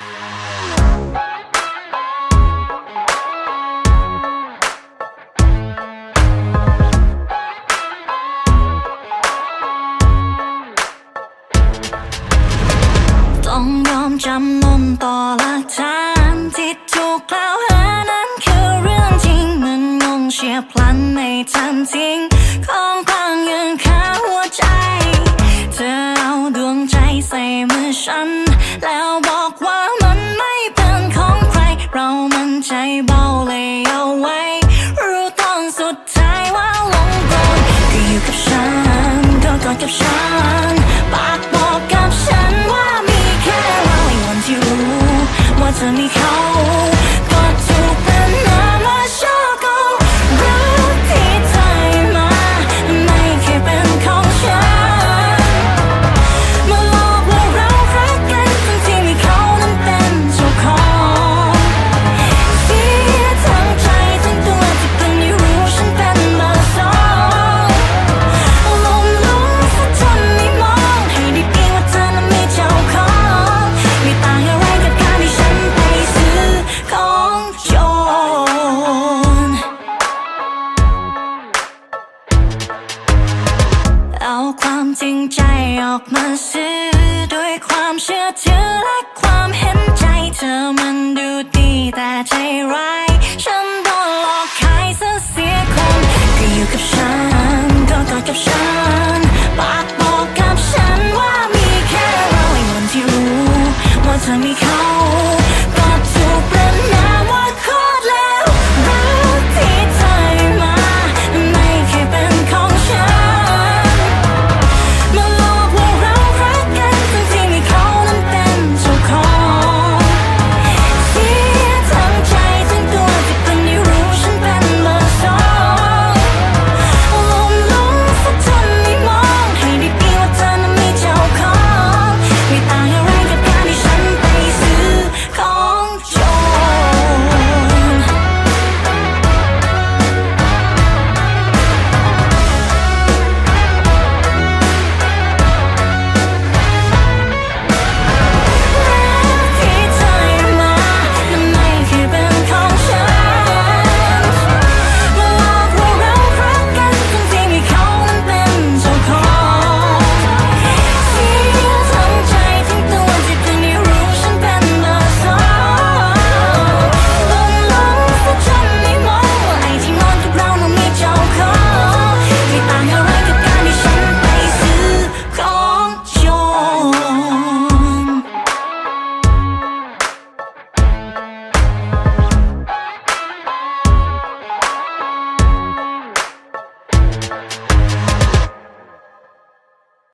ต้องยอมจำนนต่อหลักฐานที่ถูกกล่าวหานั้นคือเรื่องจริงมันงงเฉียบพลันในทันทิ้งของกลางยังคาหัวใจ เธอเอาดวงใจใส่มือฉัน แล้วบอกว่า กับฉัน ปากบอกกับฉันว่ามีแค่เราไอ้วันที่รู้ ว่าเธอมีเขา ความจริงใจออกมาซื้อด้วยความเชื่อถือและความเห็นใจเธอมันดูดีแต่ใจร้าย